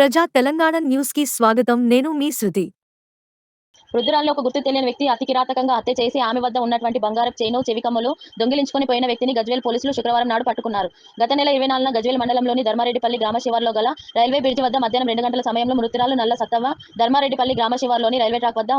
ప్రజా తెలంగాణ న్యూస్కి స్వాగతం. నేను మీ శృతి. రుద్రాల్లో ఒక గుర్తు తెలియని వ్యక్తి అతి కిరాతకంగా హత్య చేసి ఆమె వద్ద ఉన్నటువంటి బంగారపు చైను చెవికమ్మలు దొంగిలించుకొని పోయిన వ్యక్తిని గజ్వేల్ పోలీసులు శుక్రవారం నాడు పట్టుకున్నారు. గత నెల ఇరవై నాలుగున గజ్వేల్ మండలంలోని ధర్మారెడ్డిపల్లి గ్రామ శివార్లో గల రైల్వే బ్రిడ్జ్ వద్ద మధ్యాహ్నం రెండు గంటల సమయంలో మృతురాలు నల్ల సత్తవ్వ ధర్మారెడ్డిపల్లి గ్రామ శివార్లోని రైల్వే ట్రాక్ వద్ద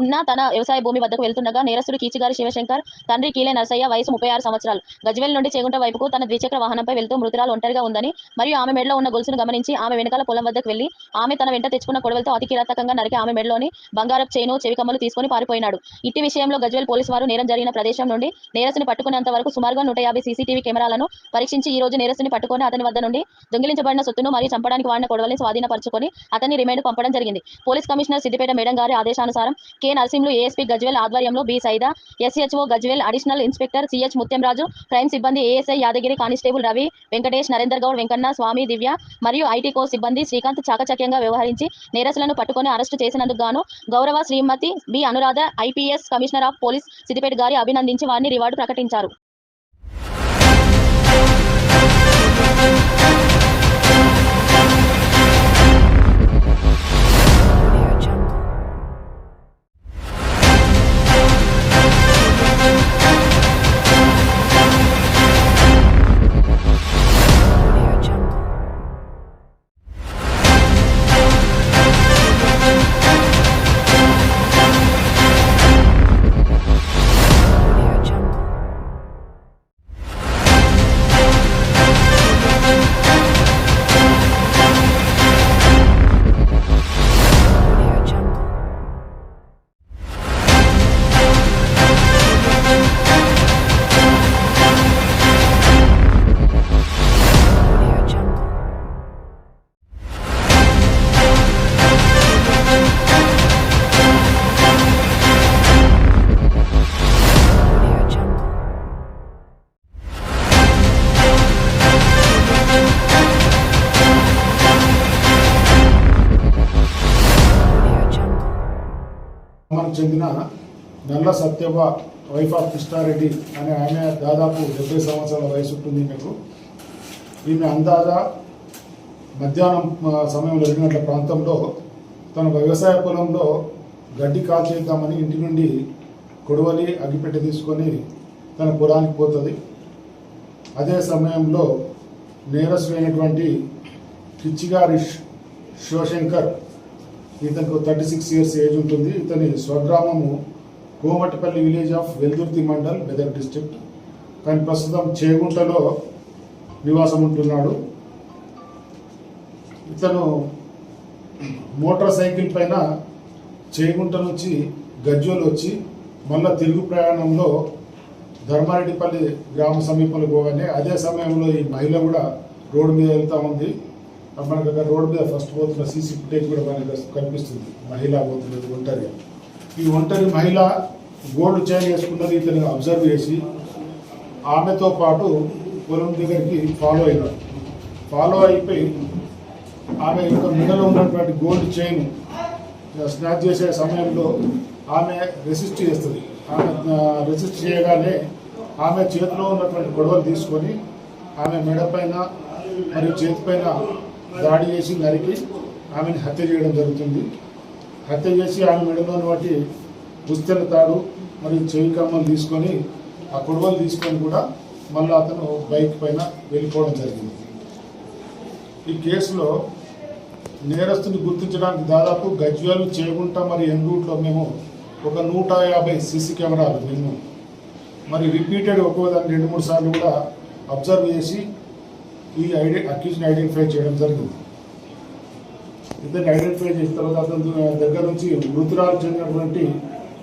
ఉన్న తన వ్యవసాయ భూమి వద్దకు వెళ్తుండగా నేరస్తుడు కీచిగారి శివశంకర్ తండ్రి కీలే నరసయ్య వయసు ముప్పై ఆరు సంవత్సరాలు. గజ్వేల్ నుండి చేగుంట వైపుకు తన ద్విచక్ర వాహనంపై వెళ్తూ మృతురాలు ఒంటరిగా ఉందని మరియు ఆమె మెడలో ఉన్న గొలుసును గమనించి ఆమె వెనకాల పొలం వద్దకు వెళ్ళి ఆమె తన వెంట తెచ్చుకున్న కొడవలతో అతి కిరాతకంగా నరికి ఆమె మెడలోని బంగారపు చేను చెవికమ్మలు తీసుకొని పారిపోయినాడు. ఇట్టి విషయంలో గజ్వేల్ పోలీసు వారు నేరం జరిగిన ప్రదేశం నుండి నేరస్తుని పట్టుకునేంత వరకు సుమారుగా నూట యాభై సీసీటీవీ కెమెరాలను పరీక్షించి ఈ రోజు నేరస్తుని పట్టుకొని అతని వద్ద నుండి దొంగిలించబడిన సొత్తును మరియు చంపడానికి వాడిన కొడవల్ని స్వాధీనపరచుకొని అతన్ని రిమైండ్ పంపడం జరిగింది. పోలీస్ కమిషనర్ సిద్దిపేట మేడం గారి ఆదేశానుసారం కె నరసింహులు ఏఎస్పీ గజ్వేల్ ఆధ్వర్యంలో B Saida SHO Gajwel additional inspector CH Muthyamraju crime సిబ్బంది ఏఎస్ఐ యాదగిరి కానిస్టేబుల్ రవి వెంకటేష్ నరేందర్ గౌడ్ వెంకన్న స్వామి దివ్య మరియు ఐటీ కో సిబ్బంది శ్రీకాంత్ చాకచక్యంగా వ్యవహరించి నేరస్తులను పట్టుకొని అరెస్టు చేసినందుకు గాను గౌరవ Shrimati B Anuradha IPS commissioner of police Siddipet గారి అభినందించి వారిని రివార్డు ప్రకటించారు. చెందిన నల్ల సత్యవ్వ వైఫ్ ఆఫ్ కృష్ణారెడ్డి అనే ఆమె దాదాపు డెబ్బై సంవత్సరాల వయసు ఉంటుంది మీకు. ఈమె అందాజా మధ్యాహ్నం సమయంలో రెండు గంటల ప్రాంతంలో తన వ్యవసాయ పొలంలో గడ్డి కాల్చేద్దామని ఇంటి నుండి కొడవలి అగ్గిపెట్టె తీసుకొని తన పొలానికి పోతుంది. అదే సమయంలో నేరస్తుడైనటువంటి కిచ్చిగారి శివశంకర్ ఇతనికి థర్టీ సిక్స్ ఇయర్స్ ఏజ్ ఉంటుంది. ఇతని స్వగ్రామము Komatipally village of Veldurthi mandal Medak district కానీ ప్రస్తుతం చేగుంటలో నివాసం ఉంటున్నాడు. ఇతను మోటార్ సైకిల్ పైన చేగుంట నుంచి గజ్జోలు వచ్చి మళ్ళా తిరుగు ప్రయాణంలో ధర్మారెడ్డిపల్లి గ్రామ సమీపంలో పోగానే అదే సమయంలో ఈ మహిళ కూడా రోడ్డు మీద వెళ్తూ ఉంది. మన దగ్గర రోడ్డు మీద ఫస్ట్ పోతున్న సీసీ ఫుటేజ్ కూడా మనకి కనిపిస్తుంది. మహిళ పోతున్నది ఒంటరి. ఈ ఒంటరి మహిళ గోల్డ్ చైన్ వేసుకున్నది ఇతను అబ్జర్వ్ చేసి ఆమెతో పాటు పొలం దగ్గరికి ఫాలో అయినాడు. ఫాలో అయిపోయి ఆమె యొక్క మెడలో ఉన్నటువంటి గోల్డ్ చైన్ స్నాచ్ చేసే సమయంలో ఆమె రెసిస్ట్ చేస్తుంది. ఆమె రెసిస్ట్ చేయగానే ఆమె చేతిలో ఉన్నటువంటి గొడవలు తీసుకొని ఆమె మెడ పైన మరియు చేతిపైన దాడి చేసి నరికి ఆమెను హత్య చేయడం జరుగుతుంది. హత్య చేసి ఆమె మెడలోని వాటి పుస్తెల తాడు మరియు చెవి కమ్మలు తీసుకొని ఆ గొడవలు తీసుకొని కూడా మళ్ళీ అతను బైక్ పైన వెళ్ళిపోవడం జరిగింది. ఈ కేసులో నేరస్తుని గుర్తించడానికి దాదాపు గజ్వేల్ చేగుంట మరి ఎన్ రూట్లో మేము ఒక నూట యాభై సీసీ కెమెరాలు మేము. మరి రిపీటెడ్ ఒక్కో దాన్ని రెండు మూడు సార్లు కూడా అబ్జర్వ్ చేసి ఈ ఐడి అక్యూజ్ని ఐడెంటిఫై చేయడం జరిగింది. ఇద్దరిని ఐడెంటిఫై చేసిన తర్వాత అతని దగ్గర నుంచి మృతురాలు చెందినటువంటి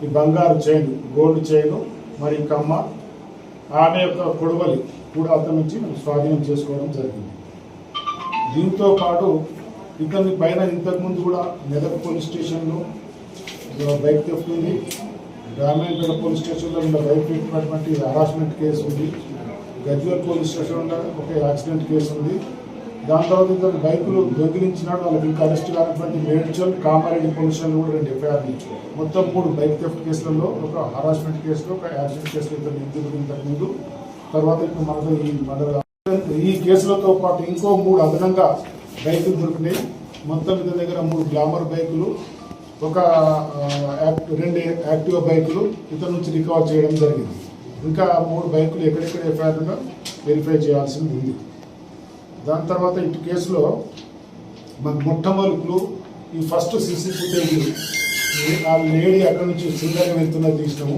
ఈ బంగారు చైన్ గోల్డ్ చైన్ మరి కమ్మ ఆమె యొక్క కొడవలి కూడా అతని నుంచి మనం స్వాధీనం చేసుకోవడం జరిగింది. దీంతో పాటు ఇతని పైన ఇంతకుముందు కూడా మెదక్ పోలీస్ స్టేషన్లో బైక్ థెఫ్ట్ ఉంది. రామాయణపేట పోలీస్ స్టేషన్లో ఉన్న బైక్ పెట్టినటువంటి హరాస్మెంట్ కేసు ఉంది. గజ్వేల్ పోలీస్ స్టేషన్ స్టేషన్లో ఒక యాక్సిడెంట్ కేసు ఉంది. దాని తర్వాత ఇద్దరు బైకులు దొంగిలించినాడు వాళ్ళకి ఇంకా అరెస్ట్ కానటువంటి మేడ్చల్ కామారెడ్డి పోలీస్ స్టేషన్ కూడా రెండు ఎఫ్ఐఆర్లు మొత్తం మూడు బైక్ థెఫ్ట్ కేసులలో ఒక హరాస్మెంట్ కేసులో ఒక యాక్సిడెంట్ కేసులో ఇద్దరు నిందితులు ఇంతకుముందు. తర్వాత ఇప్పుడు మనకు ఈ మన ఈ కేసులతో పాటు ఇంకో మూడు అదనంగా బైకులు దొరికినాయి. మొత్తం ఇతని దగ్గర మూడు గ్లామర్ బైకులు ఒక యాక్ట్- రెండు యాక్టివ్ బైకులు ఇతని నుంచి రికవర్ చేయడం జరిగింది. ఇంకా మూడు బైకులు ఎక్కడెక్కడ ఎఫ్ఐఆర్గా వెరిఫై చేయాల్సింది ఉంది. దాని తర్వాత ఇటు కేసులో మన మొట్టమొదలు ఈ ఫస్ట్ సిసి ఫుటేజ్ ఆ లేడీ అక్కడ నుంచి సుందరంగా వెళ్తున్నది తీసినాము.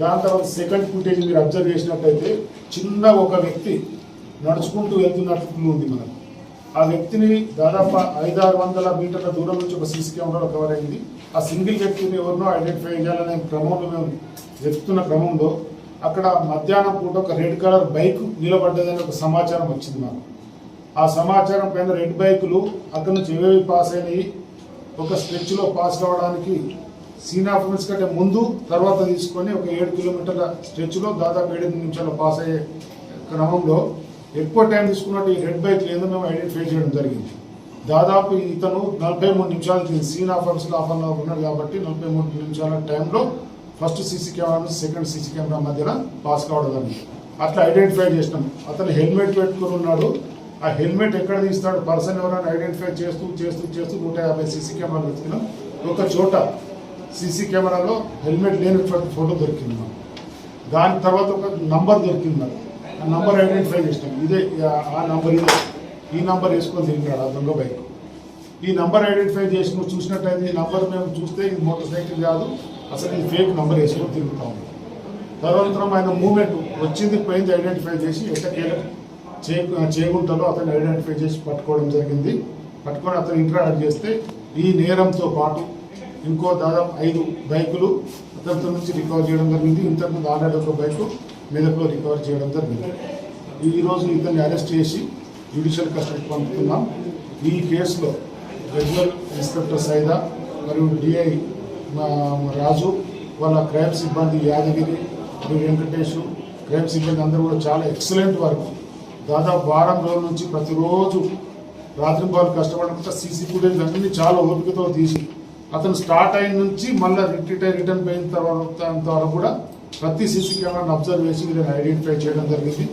దాని తర్వాత సెకండ్ ఫుటేజ్ మీరు అబ్జర్వ్ చేసినట్టయితే చిన్న ఒక వ్యక్తి నడుచుకుంటూ వెళ్తున్నట్లు ఉంది మనకు. ఆ వ్యక్తిని దాదాపు ఐదారు వందల మీటర్ల దూరం నుంచి ఒక సీసీ కెమెరాలో కవర్ అయింది. ఆ సింగిల్ వ్యక్తిని ఎవరినో ఐడెంటిఫై చేయాలనే క్రమంలో మేము వెతుకుతున్న క్రమంలో అక్కడ మధ్యాహ్నం పూట ఒక రెడ్ కలర్ బైక్ నిలబడ్డదని ఒక సమాచారం వచ్చింది మాకు. ఆ సమాచారం పైన రెడ్ బైకులు అక్కడ నుంచి ఏవేవి పాస్ అయినాయి ఒక స్ట్రెచ్లో పాస్ కావడానికి సీన్ ఆఫ్ కంటే ముందు తర్వాత తీసుకొని ఒక ఏడు కిలోమీటర్ల స్ట్రెచ్లో దాదాపు ఏడు నిమిషాలు పాస్ అయ్యే క్రమంలో ఎక్కువ టైం తీసుకున్నట్టు ఈ రెడ్ బైక్ లేదో మేము ఐడెంటిఫై చేయడం జరిగింది. దాదాపు ఇతను నలభై మూడు నిమిషాలు సీన్ ఆఫ్ అన్ ఉన్నాడు కాబట్టి నలభై మూడు నిమిషాల టైంలో first CC camera second CC camera మధ్యన పాస్ కావడం జరిగింది అట్లా ఐడెంటిఫై చేసినాం. అతను హెల్మెట్ పెట్టుకుని ఉన్నాడు. ఆ హెల్మెట్ ఎక్కడ తీస్తాడు? పర్సన్ ఎవరైనా ఐడెంటిఫై చేస్తూ చేస్తూ చేస్తూ నూట యాభై సీసీ కెమెరాలు వెతికినాం ఒక చోట సీసీ కెమెరాలో హెల్మెట్ లేనటువంటి ఫోటో దొరికింది మాకు. దాని తర్వాత ఒక నంబర్ దొరికింది నాకు ఆ నంబర్ ఐడెంటిఫై చేసినాం. ఇదే ఆ- నంబర్ ఇదే. ఈ నంబర్ వేసుకొని తిరిగినాడు ఆ దొంగ బైక్. ఈ నంబర్ ఐడెంటిఫై చేసి చూసినట్టయితే ఈ నంబర్ మేము చూస్తే ఇది మోటార్ సైకిల్ కాదు. అసలు ఈ ఫేక్ నంబర్ వేసుకొని తిరుగుతా ఉంది తదనంతరం ఆయన మూమెంట్ వచ్చింది పోయింది ఐడెంటిఫై చేసి ఎక్కడ చే చేయకుంటారో అతను ఐడెంటిఫై చేసి పట్టుకోవడం జరిగింది. పట్టుకొని అతను ఇంటరాక్ట్ చేస్తే ఈ నేరంతో పాటు ఇంకో దాదాపు ఐదు బైకులు అతనితో నుంచి రికవర్ చేయడం జరిగింది. ఇంతకుముందు ఆల్రెడీ ఒక బైకు మెదక్లో రికవర్ చేయడం జరిగింది. ఈరోజు ఇతన్ని అరెస్ట్ చేసి జ్యుడిషియల్ కస్టడీకి పంపుతున్నాం. ఈ కేసులో రెగ్యులర్ ఇన్స్పెక్టర్ సైదా మరియు డిఐ రాజు వాళ్ళ క్రైమ్ సిబ్బంది యాదగిరి మరియు వెంకటేష్ క్రైమ్ సిబ్బంది అందరూ కూడా చాలా ఎక్సలెంట్ వర్క్ దాదాపు వారం రోజుల నుంచి ప్రతిరోజు రాత్రి పాలు కష్టపడకుండా సీసీ ఫుటేజ్ అన్ని చాలా ఓపికతో తీసి అతను స్టార్ట్ అయిన నుంచి మళ్ళీ రిటైర్ రిటర్న్ పోయిన తర్వాత అంతవరకు కూడా ప్రతి సీసీ కెమెరాను అబ్జర్వ్ చేసి వీళ్ళని ఐడెంటిఫై చేయడం జరిగింది.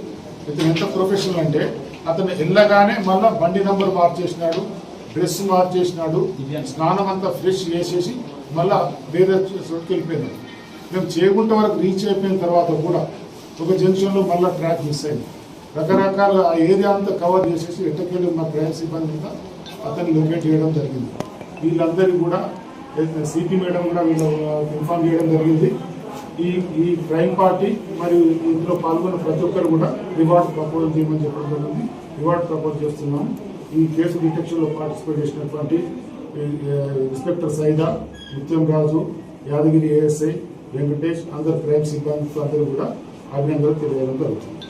ఇతను ఎంత ప్రొఫెషనల్ అంటే అతను వెళ్ళగానే మళ్ళీ బండి నంబర్ మార్చేసినాడు డ్రెస్ మార్చేసినాడు స్నానం అంతా ఫ్రెష్ చేసేసి మళ్ళా వేరే చోటుకి వెళ్ళిపోయింది మేము చేయకుంట వరకు రీచ్ అయిపోయిన తర్వాత కూడా ఒక జంక్షన్లో మళ్ళీ ట్రాక్ మిస్ అయింది. రకరకాల ఆ ఏరియా అంతా కవర్ చేసేసి ఎట్టకెళ్ళి మా క్రైమ్ సిబ్బంది అంతా అతన్ని లొకేట్ చేయడం జరిగింది. వీళ్ళందరికీ కూడా సిపి మేడం కూడా వీళ్ళు ఇన్ఫామ్ చేయడం జరిగింది. ఈ ఈ క్రైమ్ పార్టీ మరియు ఇందులో పాల్గొన్న ప్రతి ఒక్కరు కూడా రివార్డ్ ప్రపోజ్ చేయమని చెప్పడం జరిగింది. రివార్డ్ ప్రపోజ్ చేస్తున్నాం ఈ కేసు డిటెక్షన్లో పార్టిసిపేట్ చేసినటువంటి ఇన్స్పెక్టర్ సైదా ముత్యం రాజు యాదగిరి ఏఎస్ఐ వెంకటేష్ అందరు క్రైమ్ సిబ్బంది అందరూ కూడా అభినందనలు తెలియడం జరుగుతుంది.